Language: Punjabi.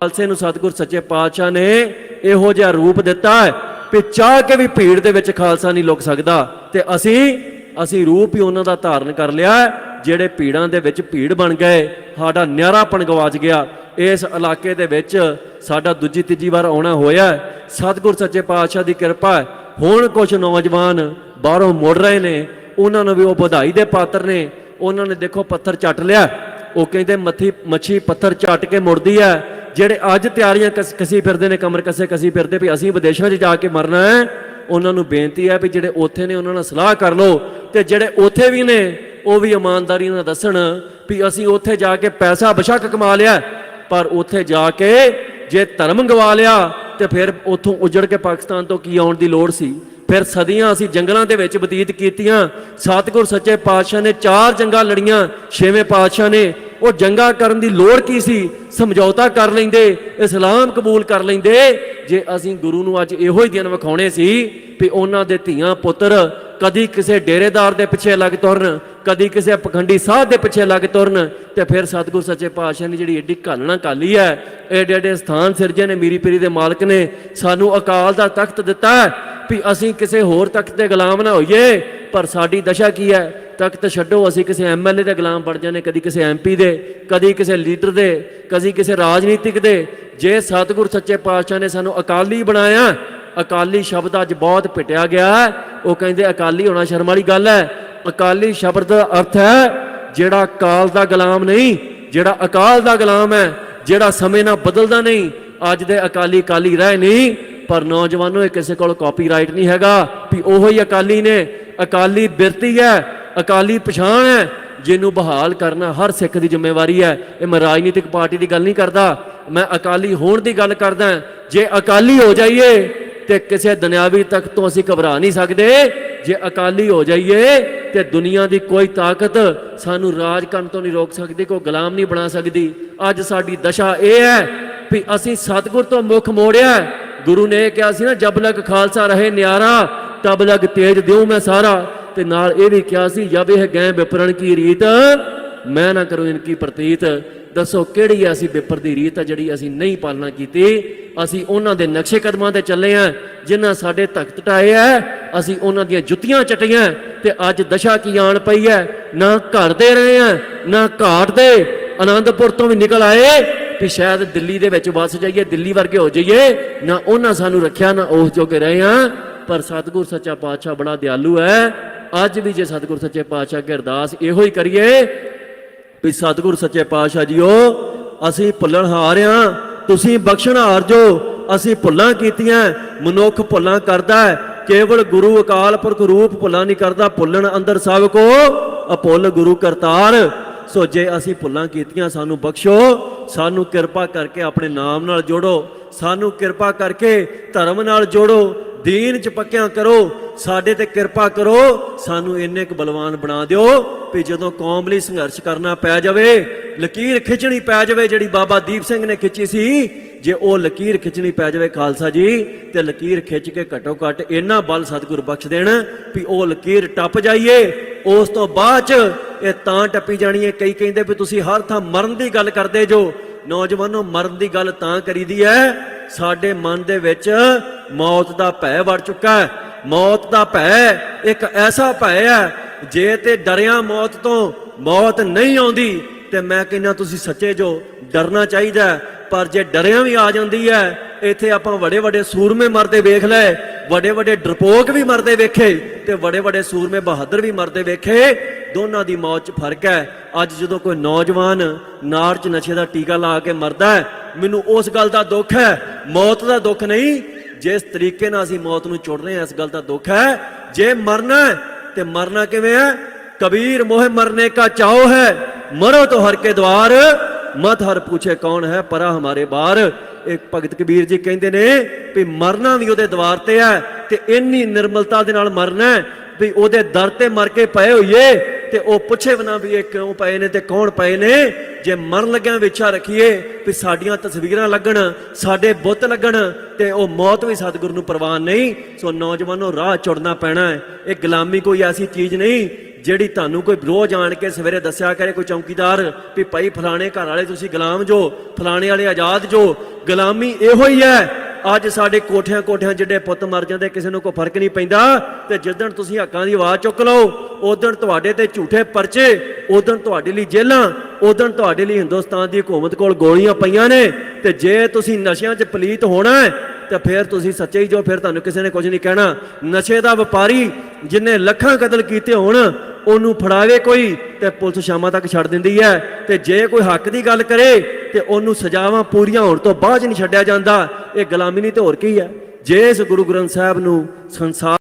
ਖਾਲਸੇ ਨੂੰ ਸਤਿਗੁਰ ਸੱਚੇ ਪਾਤਸ਼ਾਹ ਨੇ ਇਹੋ ਜਿਹਾ ਰੂਪ ਦਿੱਤਾ ਹੈ ਕਿ ਚਾਹ ਕੇ ਵੀ ਭੀੜ ਦੇ ਵਿੱਚ ਖਾਲਸਾ ਨਹੀਂ ਲੁਕ ਸਕਦਾ। ਤੇ ਅਸੀਂ ਅਸੀਂ ਰੂਪ ਹੀ ਉਹਨਾਂ ਦਾ ਧਾਰਨ ਕਰ ਲਿਆ ਜਿਹੜੇ ਭੀੜਾਂ ਦੇ ਵਿੱਚ ਭੀੜ ਬਣ ਗਏ, ਸਾਡਾ ਨਿਆਰਾਪਣ ਗਵਾਚ ਗਿਆ। ਇਸ ਇਲਾਕੇ ਦੇ ਵਿੱਚ ਸਾਡਾ ਦੂਜੀ ਤੀਜੀ ਵਾਰ ਆਉਣਾ ਹੋਇਆ ਹੈ। ਸਤਿਗੁਰ ਸੱਚੇ ਪਾਤਸ਼ਾਹ ਦੀ ਕਿਰਪਾ ਹੈ। ਹੁਣ ਕੁਝ ਨੌਜਵਾਨ ਬਾਹਰੋਂ ਮੁੜ ਰਹੇ ਨੇ, ਉਹਨਾਂ ਨੂੰ ਵੀ ਉਹ ਵਧਾਈ ਦੇ ਪਾਤਰ ਨੇ। ਉਹਨਾਂ ਨੇ ਦੇਖੋ ਪੱਥਰ ਚੱਟ ਲਿਆ। ਉਹ ਕਹਿੰਦੇ ਮੱਥੀ, ਮੱਛੀ ਪੱਥਰ ਚੱਟ ਕੇ ਮੁੜਦੀ ਹੈ। ਜਿਹੜੇ ਅੱਜ ਤਿਆਰੀਆਂ ਕਸ- ਕਸੀ ਫਿਰਦੇ ਨੇ, ਕਮਰ ਕਸੇ ਕਸੀ ਫਿਰਦੇ, ਵੀ ਅਸੀਂ ਵਿਦੇਸ਼ਾਂ 'ਚ ਜਾ ਕੇ ਮਰਨਾ ਹੈ, ਉਹਨਾਂ ਨੂੰ ਬੇਨਤੀ ਹੈ ਵੀ ਜਿਹੜੇ ਉੱਥੇ ਨੇ, ਉਹਨਾਂ ਨਾਲ ਸਲਾਹ ਕਰ ਲਓ। ਤੇ ਜਿਹੜੇ ਉੱਥੇ ਵੀ ਨੇ, ਉਹ ਵੀ ਇਮਾਨਦਾਰੀ ਨਾਲ ਦੱਸਣ ਵੀ ਅਸੀਂ ਉੱਥੇ ਜਾ ਕੇ ਪੈਸਾ ਬਸ਼ੱਕ ਕਮਾ ਲਿਆ ਪਰ ਉੱਥੇ ਜਾ ਕੇ ਜੇ ਧਰਮ ਗਵਾ ਲਿਆ, ਤੇ ਫਿਰ ਉੱਥੋਂ ਉਜੜ ਕੇ ਪਾਕਿਸਤਾਨ ਤੋਂ ਕੀ ਆਉਣ ਦੀ ਲੋੜ ਸੀ? ਫਿਰ ਸਦੀਆਂ ਅਸੀਂ ਜੰਗਲਾਂ ਦੇ ਵਿੱਚ ਬਤੀਤ ਕੀਤੀਆਂ। ਸਤਿਗੁਰ ਸੱਚੇ ਪਾਤਸ਼ਾਹ ਨੇ ਚਾਰ ਜੰਗਾਂ ਲੜੀਆਂ, ਛੇਵੇਂ ਪਾਤਸ਼ਾਹ ਨੇ ਉਹ ਜੰਗਾ ਕਰਨ ਦੀ ਲੋੜ ਕੀ ਸੀ? ਸਮਝੌਤਾ ਕਰ ਲੈਂਦੇ, ਇਸਲਾਮ ਕਬੂਲ ਕਰ ਲੈਂਦੇ। ਜੇ ਅਸੀਂ ਗੁਰੂ ਨੂੰ ਅੱਜ ਇਹੋ ਹੀ ਦਿਨ ਵਿਖਾਉਣੇ ਸੀ ਵੀ ਉਹਨਾਂ ਦੇ ਧੀਆਂ ਪੁੱਤਰ ਕਦੀ ਕਿਸੇ ਡੇਰੇਦਾਰ ਦੇ ਪਿੱਛੇ ਲੱਗ ਤੁਰਨ, ਕਦੀ ਕਿਸੇ ਪਖੰਡੀ ਸਾਧ ਦੇ ਪਿੱਛੇ ਲੱਗ ਤੁਰਨ, ਤੇ ਫਿਰ ਸਤਿਗੁਰ ਸੱਚੇ ਪਾਤਸ਼ਾਹ ਨੇ ਜਿਹੜੀ ਏਡੀ ਘਾਲਣਾ ਕਾਲੀ ਹੈ, ਏਡੇ ਏਡੇ ਸਥਾਨ ਸਿਰਜੇ ਨੇ ਮੀਰੀ ਪੀਰੀ ਦੇ ਮਾਲਕ ਨੇ, ਸਾਨੂੰ ਅਕਾਲ ਦਾ ਤਖਤ ਦਿੱਤਾ ਵੀ ਅਸੀਂ ਕਿਸੇ ਹੋਰ ਤਖਤ ਦੇ ਗੁਲਾਮ ਨਾ ਹੋਈਏ, ਪਰ ਸਾਡੀ ਦਸ਼ਾ ਕੀ ਹੈ? ਤਖਤ ਛੱਡੋ, ਅਸੀਂ ਕਿਸੇ ਐਮਐਲਏ ਦੇ ਗੁਲਾਮ ਬਣ ਜਾਂਦੇ, ਕਦੀ ਕਿਸੇ ਐਮਪੀ ਦੇ, ਕਦੀ ਕਿਸੇ ਲੀਡਰ ਦੇ, ਕਦੀ ਕਿਸੇ ਰਾਜਨੀਤਿਕ ਦੇ। ਜੇ ਸਤਿਗੁਰ ਸੱਚੇ ਪਾਤਸ਼ਾਹ ਨੇ ਸਾਨੂੰ ਅਕਾਲੀ ਬਣਾਇਆ, ਅਕਾਲੀ ਸ਼ਬਦ ਅੱਜ ਬਹੁਤ ਪਿਟਿਆ ਗਿਆ। ਹੈ। ਉਹ ਕਹਿੰਦੇ ਅਕਾਲੀ ਹੋਣਾ ਸ਼ਰਮ ਵਾਲੀ ਗੱਲ ਹੈ। ਅਕਾਲੀ ਸ਼ਬਦ ਦਾ ਅਰਥ ਹੈ, ਜਿਹੜਾ ਅਕਾਲ ਦਾ ਗੁਲਾਮ ਨਹੀਂ, ਜਿਹੜਾ ਅਕਾਲ ਦਾ ਗੁਲਾਮ ਹੈ, ਜਿਹੜਾ ਸਮੇਂ ਨਾਲ ਬਦਲਦਾ ਨਹੀਂ, ਅੱਜ ਦੇ ਅਕਾਲੀ ਅਕਾਲੀ ਰਹਿ ਨਹੀਂ। ਪਰ ਨੌਜਵਾਨੋ, ਇਹ ਕਿਸੇ ਕੋਲ ਕਾਪੀਰਾਈਟ ਨਹੀਂ ਹੈਗਾ, ਵੀ ਉਹੋ ਹੀ ਅਕਾਲੀ ਨੇ। ਅਕਾਲੀ ਬਿਰਤੀ ਹੈ ਅਕਾਲੀ ਪਛਾਣ ਹੈ, ਜਿਹਨੂੰ ਬਹਾਲ ਕਰਨਾ ਹਰ ਸਿੱਖ ਦੀ ਜ਼ਿੰਮੇਵਾਰੀ ਹੈ। ਇਹ ਮੈਂ ਰਾਜਨੀਤਿਕ ਪਾਰਟੀ ਦੀ ਗੱਲ ਨਹੀਂ ਕਰਦਾ, ਮੈਂ ਅਕਾਲੀ ਹੋਣ ਦੀ ਗੱਲ ਕਰਦਾ। ਜੇ ਅਕਾਲੀ ਹੋ ਜਾਈਏ, ਤੇ ਕਿਸੇ ਦੁਨਿਆਵੀ ਤੱਕ ਤੋਂ ਅਸੀਂ ਘਬਰਾ ਨਹੀਂ ਸਕਦੇ। ਜੇ ਅਕਾਲੀ ਹੋ ਜਾਈਏ, ਤੇ ਦੁਨੀਆ ਦੀ ਕੋਈ ਤਾਕਤ ਸਾਨੂੰ ਰਾਜ ਕਰਨ ਤੋਂ ਨਹੀਂ ਰੋਕ ਸਕਦੀ, ਕੋਈ ਗੁਲਾਮ ਨਹੀਂ ਬਣਾ ਸਕਦੀ। ਅੱਜ ਸਾਡੀ ਦਸ਼ਾ ਇਹ ਹੈ ਵੀ ਅਸੀਂ ਸਤਿਗੁਰ ਤੋਂ ਮੁਖ ਮੋੜਿਆ ਗੁਰੂ ਨੇ ਇਹ ਕਿਹਾ ਸੀ ਨਾ, ਜਬ ਲਗ ਖਾਲਸਾ ਰਹੇ ਨਿਆਰਾ, ਤਬ ਲਗ ਤੇਜ ਦਿਉ ਮੈਂ ਸਾਰਾ। ਤੇ ਨਾਲ ਇਹ ਵੀ ਕਿਹਾ ਸੀ ਜਬ ਇਹ ਗਏ ਵਿਪਰਨ ਕੀ ਰੀਤ? ਮੈਂ ਨਾ ਕਰੂੰ ਇਨਕੀ ਪ੍ਰਤੀਤ। ਦੱਸੋ, ਕਿਹੜੀ ਐਸੀ ਵਿਪਰ ਦੀ ਰੀਤ ਆ ਜਿਹੜੀ ਅਸੀਂ ਨਹੀਂ ਪਾਲਣਾ ਕੀਤੀ? ਅਸੀਂ ਉਹਨਾਂ ਦੇ ਨਕਸ਼ੇ ਕਦਮਾਂ ਤੇ ਚੱਲੇ ਆ, ਜਿਨ੍ਹਾਂ ਸਾਡੇ ਤਖਤ ਟਾਏ ਆ ਅਸੀਂ ਉਹਨਾਂ ਦੀਆਂ ਜੁੱਤੀਆਂ ਚਟੀਆਂ, ਤੇ ਅੱਜ ਦਸ਼ਾ ਕੀ ਆਣ ਪਈ ਹੈ ਨਾ ਘਰ ਦੇ ਰਹੇ ਆ, ਨਾ ਘਾਟ ਦੇ। ਆਨੰਦਪੁਰ ਤੋਂ ਵੀ ਨਿਕਲ ਆਏ ਵੀ ਸ਼ਾਇਦ ਦਿੱਲੀ ਦੇ ਵਿੱਚ ਵਸ ਜਾਈਏ, ਦਿੱਲੀ ਵਰਗੇ ਹੋ ਜਾਈਏ। ਨਾ ਉਹਨਾਂ ਸਾਨੂੰ ਰੱਖਿਆ, ਨਾ ਉਸ ਜੋਗੇ ਰਹੇ ਆ। ਪਰ ਸਤਿਗੁਰ ਸੱਚਾ ਪਾਤਸ਼ਾਹ ਬੜਾ ਦਿਆਲੂ ਹੈ ਅੱਜ ਵੀ ਜੇ ਸਤਿਗੁਰ ਸੱਚੇ ਪਾਤਸ਼ਾਹ ਅੱਗੇ ਅਰਦਾਸ ਇਹੋ ਹੀ ਕਰੀਏ ਵੀ ਸਤਿਗੁਰ ਸੱਚੇ ਪਾਤਸ਼ਾਹ ਜੀਓ, ਅਸੀਂ ਭੁੱਲਣ ਹਾਰਿਆ ਤੁਸੀਂ ਬਖਸ਼ਣ ਹਾਰ ਜੋ, ਅਸੀਂ ਭੁੱਲਾਂ ਕੀਤੀਆਂ, ਮਨੁੱਖ ਭੁੱਲਾਂ ਕਰਦਾ ਹੈ, ਕੇਵਲ ਗੁਰੂ ਅਕਾਲ ਪੁਰਖ ਰੂਪ ਭੁੱਲਾਂ ਨਹੀਂ ਕਰਦਾ, ਭੁੱਲਣ ਅੰਦਰ ਸਭ ਕੋ ਅਪੁੱਲ ਗੁਰੂ ਕਰਤਾਰ। ਸੋ ਜੇ ਅਸੀਂ ਭੁੱਲਾਂ ਕੀਤੀਆਂ, ਸਾਨੂੰ ਬਖਸ਼ੋ, ਸਾਨੂੰ ਕਿਰਪਾ ਕਰਕੇ ਆਪਣੇ ਨਾਮ ਨਾਲ ਜੋੜੋ, ਸਾਨੂੰ ਕਿਰਪਾ ਕਰਕੇ ਧਰਮ ਨਾਲ ਜੋੜੋ ਦੀਨ ਚ ਪੱਕਿਆਂ ਕਰੋ, ਸਾਡੇ ਤੇ ਕਿਰਪਾ ਕਰੋ, ਸਾਨੂੰ ਇੰਨੇ ਕੁ ਬਲਵਾਨ ਬਣਾ ਦਿਓ ਵੀ ਜਦੋਂ ਕੌਮ ਲਈ ਸੰਘਰਸ਼ ਕਰਨਾ ਪੈ ਜਾਵੇ, ਲਕੀਰ ਖਿੱਚਣੀ ਪੈ ਜਾਵੇ ਜਿਹੜੀ ਬਾਬਾ ਦੀਪ ਸਿੰਘ ਨੇ ਖਿੱਚੀ ਸੀ, ਜੇ ਉਹ ਲਕੀਰ ਖਿੱਚਣੀ ਪੈ ਜਾਵੇ ਖਾਲਸਾ ਜੀ, ਤੇ ਲਕੀਰ ਖਿੱਚ ਕੇ ਘਟੋ ਘਟ ਇੰਨਾ ਬਲ ਸਤਿਗੁਰ ਬਖਸ਼ ਦੇਣ ਵੀ ਉਹ ਲਕੀਰ ਟੱਪ ਜਾਈਏ। ਉਸ ਤੋਂ ਬਾਅਦ ਚ ਇਹ ਤਾਂ ਟੱਪੀ ਜਾਣੀ ਹੈ, ਕਈ ਕਹਿੰਦੇ ਵੀ ਤੁਸੀਂ ਹਰ ਥਾਂ ਮਰਨ ਦੀ ਗੱਲ ਕਰਦੇ ਜੋ, ਨੌਜਵਾਨੋ ਮਰਨ ਦੀ ਗੱਲ ਤਾਂ ਕਰੀਦੀ ਹੈ ਸਾਡੇ ਮਨ ਦੇ ਵਿੱਚ ਮੌਤ ਦਾ ਭੈ ਵੜ ਚੁੱਕਾ ਹੈ। ਮੌਤ ਦਾ ਭੈ ਇੱਕ ਐਸਾ ਭੈ ਹੈ, ਜੇ ਤੇ ਡਰਿਆ ਮੌਤ ਤੋਂ ਮੌਤ ਨਹੀਂ ਆਉਂਦੀ, ਤੇ ਮੈਂ ਕਹਿੰਦਾ ਤੁਸੀਂ ਸੱਚੇ ਜੋ, ਡਰਨਾ ਚਾਹੀਦਾ ਪਰ ਜੇ ਡਰਿਆ ਵੀ ਆ ਜਾਂਦੀ ਹੈ, ਇੱਥੇ ਆਪਾਂ ਵੱਡੇ ਵੱਡੇ ਸੂਰਮੇ ਮਰਦੇ ਵੇਖ ਲਏ ਵੱਡੇ ਵੱਡੇ ਡਰਪੋਕ ਵੀ ਮਰਦੇ ਵੇਖੇ, ਤੇ ਵੱਡੇ ਵੱਡੇ ਸੂਰਮੇ ਬਹਾਦਰ ਵੀ ਮਰਦੇ ਵੇਖੇ, ਦੋਨਾਂ ਦੀ ਮੌਤ 'ਚ ਫ਼ਰਕ ਹੈ। ਅੱਜ ਜਦੋਂ ਕੋਈ ਨੌਜਵਾਨ ਨਾਰ 'ਚ ਨਸ਼ੇ ਦਾ ਟੀਕਾ ਲਾ ਕੇ ਮਰਦਾ ਹੈ ਮੈਨੂੰ ਉਸ ਗੱਲ ਦਾ ਦੁੱਖ ਹੈ। ਮੌਤ ਦਾ ਦੁੱਖ ਨਹੀਂ, ਜਿਸ ਤਰੀਕੇ ਨਾਲ ਅਸੀਂ ਮੌਤ ਨੂੰ ਚੁੜ ਰਹੇ ਹਾਂ, ਇਸ ਗੱਲ ਦਾ ਦੁੱਖ ਹੈ। ਜੇ ਮਰਨਾ ਤੇ ਮਰਨਾ ਕਿਵੇਂ ਹੈ? ਕਬੀਰ ਮੋਹ ਮਰਨੇ ਕਾ ਚਾਓ ਹੈ। ਮਰੋ तो ਹਰ ਕੇ ਦਵਾਰ, ਮਤ ਹਰ ਪੁੱਛੇ ਕੌਣ ਹੈ, ਪਰਾ ਹਮਾਰੇ ਬਾਹਰ ਇੱਕ ਭਗਤ ਕਬੀਰ ਜੀ ਕਹਿੰਦੇ ਨੇ ਵੀ ਮਰਨਾ ਵੀ ਉਹਦੇ ਦਵਾਰ ਤੇ ਹੈ, ਤੇ ਇੰਨੀ ਨਿਰਮਲਤਾ ਦੇ ਨਾਲ ਮਰਨਾ ਵੀ ਉਹਦੇ ਦਰ ਤੇ ਮਰ ਕੇ ਪਏ ਹੋਈਏ। ਤੇ ਉਹ ਪੁੱਛੇ ਬਣਾ ਵੀ ਇਹ ਕਿਉਂ ਪਏ ਨੇ ਤੇ ਕੌਣ ਪਏ ਨੇ? ਜੇ ਮਰਨ ਲੱਗਿਆਂ ਵਿਚਾ ਰੱਖੀਏ ਵੀ ਸਾਡੀਆਂ ਤਸਵੀਰਾਂ ਲੱਗਣ, ਸਾਡੇ ਬੁੱਤ ਲੱਗਣ ਤੇ ਉਹ ਮੌਤ ਵੀ ਸਤਿਗੁਰੂ ਨੂੰ ਪ੍ਰਵਾਨ ਨਹੀਂ, ਸੋ ਨੌਜਵਾਨੋ ਰਾਹ ਚੁੜਨਾ ਪੈਣਾ ਹੈ। ਇਹ ਗੁਲਾਮੀ ਕੋਈ ਐਸੀ ਚੀਜ਼ ਨਹੀਂ ਜਿਹੜੀ ਤੁਹਾਨੂੰ ਕੋਈ ਰੋਜ਼ ਆਣ ਕੇ ਸਵੇਰੇ ਦੱਸਿਆ ਕਰੇ ਕੋਈ ਚੌਕੀਦਾਰ ਵੀ ਭਾਈ ਫਲਾਣੇ ਘਰ ਵਾਲੇ ਤੁਸੀਂ ਗੁਲਾਮ ਜੋ, ਫਲਾਣੇ ਵਾਲੇ ਆਜ਼ਾਦ ਜੋ। ਗੁਲਾਮੀ ਇਹੋ ਹੀ ਹੈ ਅੱਜ ਸਾਡੇ ਕੋਠਿਆਂ ਕੋਠਿਆਂ ਜਿਹੜੇ ਪੁੱਤ ਮਰ ਜਾਂਦੇ, ਕਿਸੇ ਨੂੰ ਕੋਈ ਫ਼ਰਕ ਨਹੀਂ ਪੈਂਦਾ, ਤੇ ਜਿੱਦਣ ਤੁਸੀਂ ਹੱਕਾਂ ਦੀ ਆਵਾਜ਼ ਚੁੱਕ ਲਓ ਉਦੋਂ ਤੁਹਾਡੇ ਤੇ ਝੂਠੇ ਪਰਚੇ ਉਦੋਂ ਤੁਹਾਡੇ ਲਈ ਜੇਲਾਂ ਉਦੋਂ ਤੁਹਾਡੇ ਲਈ ਹਿੰਦੁਸਤਾਨ ਦੀ ਹਕੂਮਤ ਕੋਲ ਗੋਲੀਆਂ ਪਈਆਂ ਨੇ, ਤੇ ਜੇ ਤੁਸੀਂ ਨਸ਼ਿਆਂ 'ਚ ਪਲੀਤ ਹੋਣਾ ਤਾਂ ਫਿਰ ਤੁਸੀਂ ਸੱਚੇ ਹੀ ਜੋ, ਫਿਰ ਤੁਹਾਨੂੰ ਕਿਸੇ ਨੇ ਕੁਝ ਨਹੀਂ ਕਹਿਣਾ। ਨਸ਼ੇ ਦਾ ਵਪਾਰੀ ਜਿਨੇ ਲੱਖਾਂ ਕਤਲ ਕੀਤੇ ਹੋਣ ਉਹਨੂੰ ਫੜਾਵੇ ਕੋਈ ਤੇ ਪੁਲਿਸ ਸ਼ਾਮਾਂ ਤੱਕ ਛੱਡ ਦਿੰਦੀ ਹੈ ਤੇ ਜੇ ਕੋਈ ਹੱਕ ਦੀ ਗੱਲ ਕਰੇ ਤੇ ਉਹਨੂੰ ਸਜ਼ਾਵਾਂ ਪੂਰੀਆਂ ਹੋਣ ਤੋਂ ਬਾਅਦ ਨਹੀਂ ਛੱਡਿਆ ਜਾਂਦਾ। ਇਹ ਗੁਲਾਮੀ ਨਹੀਂ ਤੇ ਹੋਰ ਕੀ ਹੈ? ਜੇ ਇਸ ਗੁਰੂ ਗ੍ਰੰਥ ਸਾਹਿਬ ਨੂੰ ਸੰਸਾਰ